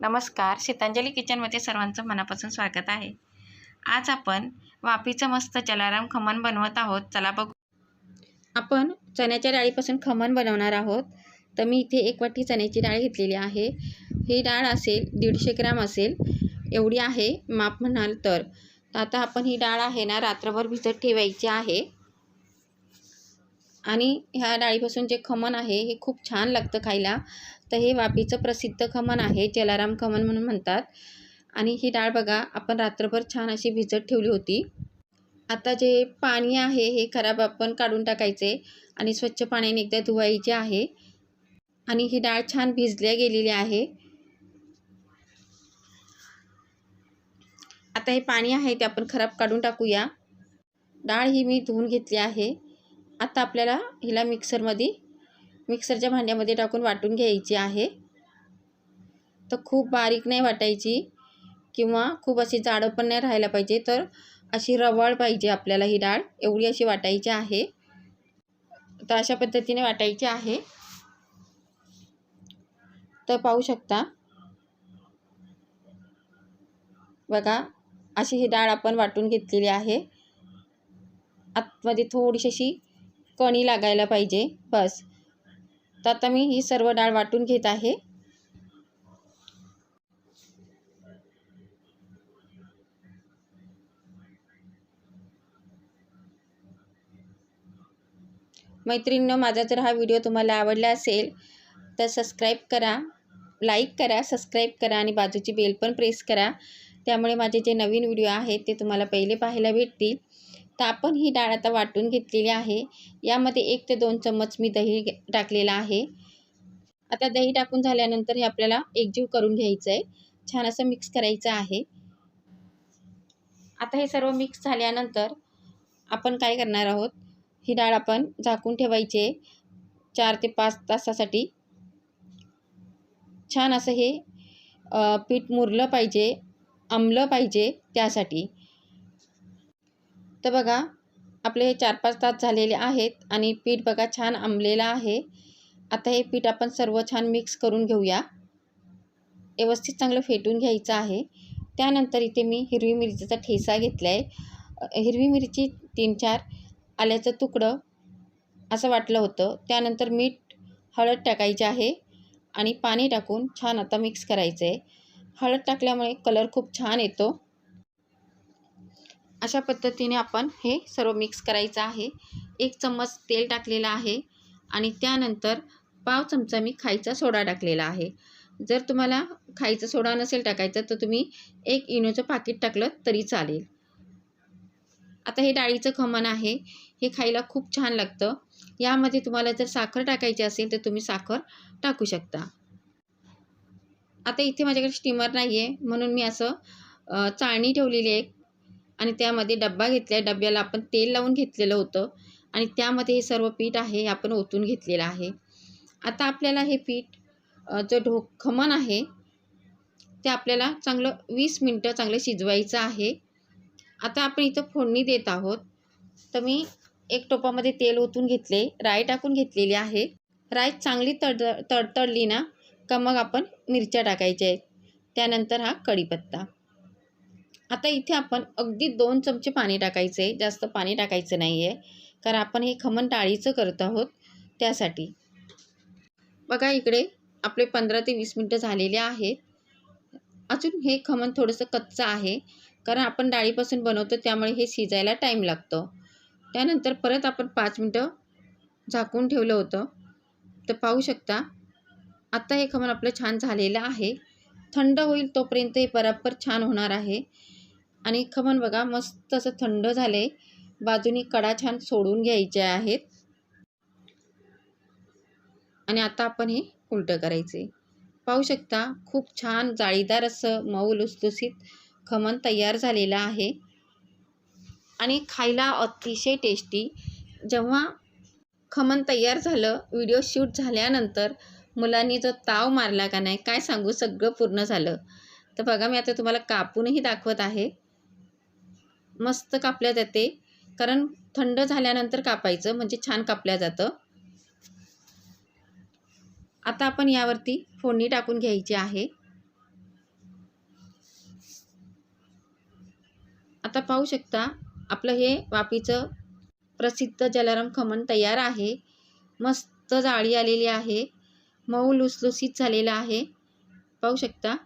नमस्कार. शीतांजली किचनमध्ये सर्वांचं मनापासून स्वागत आहे. आज आपण वाफीचं मस्त जलाराम खमण बनवत आहोत. चला बघू. आपण चण्याच्या डाळीपासून खमण बनवणार आहोत. तर मी इथे एक वाटी चण्याची डाळ घेतलेली आहे. ही डाळ असेल दीडशे ग्राम असेल. एवढी आहे माप म्हणाल तर. आता आपण ही डाळ आहे ना रात्रभर भिजत ठेवायची आहे. आणि ह्या डाळीपासून जे खमण आहे हे खूप छान लागतं खायला. तर हे वापीचं प्रसिद्ध खमण आहे जलाराम खमण म्हणून म्हणतात. आणि ही डाळ बघा आपण रात्रभर छान अशी भिजत ठेवली होती. आता जे पाणी आहे हे खराब आपण काढून टाकायचे आणि स्वच्छ पाण्याने एकदा धुवायचे आहे. आणि ही डाळ छान भिजल्या गेलेली आहे. आता हे पाणी आहे ते आपण खराब काढून टाकूया. डाळ ही मी धुवून घेतली आहे. आता आपल्याला हिला मिक्सरमध्ये मिक्सरच्या भांड्यामध्ये टाकून वाटून घ्यायची आहे. तर खूप बारीक नाही वाटायची किंवा खूप अशी जाडं पण नाही राहायला पाहिजे. तर अशी रवाळ पाहिजे आपल्याला ही डाळ. एवढी अशी वाटायची आहे. तर अशा पद्धतीने वाटायची आहे. तर पाहू शकता बघा अशी ही डाळ आपण वाटून घेतलेली आहे. आतमध्ये थोडीशी अशी कणी लागायला पाहिजे. बस. तर आता मी ही सर्व डाळ वाटून घेत आहे. मैत्रिणीनं माझा जर हा व्हिडिओ तुम्हाला आवडला असेल तर सबस्क्राईब करा लाईक करा सबस्क्राईब करा आणि बाजूची बेल पण प्रेस करा. त्यामुळे माझे जे नवीन व्हिडिओ आहेत ते तुम्हाला पहिले पाहायला भेटतील. तर आपण ही डाळ आता वाटून घेतलेली आहे. यामध्ये एक ते दोन चम्मच मी दही टाकलेला आहे. आता दही टाकून झाल्यानंतर हे आपल्याला एकजीव करून घ्यायचं आहे छान असं मिक्स करायचं आहे. आता हे सर्व मिक्स झाल्यानंतर आपण काय करणार आहोत? ही डाळ आपण झाकून ठेवायची चार ते पाच तासासाठी. छान असं हे पीठ मुरलं पाहिजे आंबलं पाहिजे त्यासाठी. तर बघा आपले हे चार पाच तास झालेले आहेत आणि पीठ बघा छान आंबलेलं आहे. आता हे पीठ आपण सर्व छान मिक्स करून घेऊया. व्यवस्थित चांगलं फेटून घ्यायचं आहे. त्यानंतर इथे मी हिरवी मिरचीचा ठेसा घेतला आहे हिरवी मिरची तीन चार आल्याचं तुकडं असं वाटलं होतं. त्यानंतर मीठ हळद टाकायचे आहे आणि पाणी टाकून छान आता मिक्स करायचं आहे हळद टाकल्यामुळे कलर खूप छान येतो. अशा पद्धतीने आपण हे सर्व मिक्स करायचं आहे. एक चम्मच तेल टाकलेलं आहे आणि त्यानंतर पाव चमचा मी खायचा सोडा टाकलेला आहे. जर तुम्हाला खायचा सोडा नसेल टाकायचा तर तुम्ही एक इनोचं पाकिट टाकलं तरी चालेल. आता हे डाळीचं खमण आहे. हे खायला खूप छान लागतं. यामध्ये तुम्हाला जर साखर टाकायची असेल तर तुम्ही साखर टाकू शकता. आता इथे माझ्याकडे स्टीमर नाही आहे म्हणून मी असं चाळणी ठेवलेली आहे. आणि त्यामध्ये डब्बा घेतला आहे डब्याला आपण तेल लावून घेतलेलं होतं. आणि त्यामध्ये हे सर्व पीठ आहे आपण ओतून घेतलेलं आहे. आता आपल्याला हे पीठ जो ढो खमण आहे ते आपल्याला चांगलं वीस मिनटं चांगलं शिजवायचं आहे. आता आपण इथं फोडणी देत आहोत. तर मी एक टोपामध्ये तेल ओतून घेतले राय टाकून घेतलेली आहे. राय चांगली तड तडतडली ना का मग आपण मिरच्या टाकायच्या आहेत. त्यानंतर हा कढीपत्ता. आता इथे आपण अगदी दोन चमचे पाणी टाकायचे आहे जास्त पाणी टाकायचं नाही आहे कारण आपण हे खमण डाळीचं करत आहोत त्यासाठी. बघा इकडे आपले पंधरा ते वीस मिनटं झालेले आहेत. अजून हे खमण थोडंसं कच्चं आहे. कारण आपण डाळीपासून बनवतो त्यामुळे हे शिजायला टाईम लागतो. त्यानंतर परत आपण पाच मिनटं झाकून ठेवलं होतं. तर पाहू शकता आत्ता हे खमण आपलं छान झालेलं आहे. थंड होईल तोपर्यंत हे बराबर छान होणार आहे. आणि खमण बघा मस्त असं थंड झाले बाजूनी कडा छान सोडून घ्यायचे आहेत. आणि आता आपण हे उलटं करायचे पाहू शकता खूप छान जाळीदार असं मऊ लुसलुसीत खमण तयार झालेलं आहे. आणि खायला अतिशय टेस्टी. जेव्हा खमण तयार झालं व्हिडिओ शूट झाल्यानंतर मुलांनी जो ताव मारला का नाही काय सांगू सगळं पूर्ण झालं. तर बघा मी आता तुम्हाला कापूनही दाखवत आहे. मस्त कापल्या जाते. कारण थंड झाल्यानंतर कापायचं म्हणजे छान कापल्या जातं. आता आपण यावरती फोडणी टाकून घ्यायची आहे. आता पाहू शकता आपलं हे वापीचं प्रसिद्ध जलाराम खमण तयार आहे. मस्त जाळी आलेली आहे. मऊ लुसलुसीत झालेलं आहे. पाहू शकता.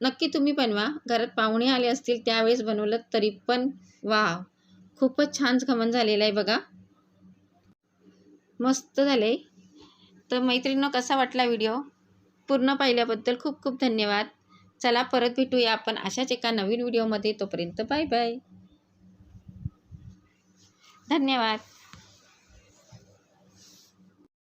नक्की तुम्ही बनवा. घरात पाहुणे आले असतील त्यावेळेस बनवलं तरी पण वा खूपच छान खमण झालेलं आहे बघा. मस्त झालं आहे तर मैत्रिणीनं कसा वाटला व्हिडिओ? पूर्ण पाहिल्याबद्दल खूप खूप धन्यवाद. चला परत भेटूया आपण अशाच एका नवीन व्हिडिओमध्ये. तोपर्यंत बाय बाय. धन्यवाद.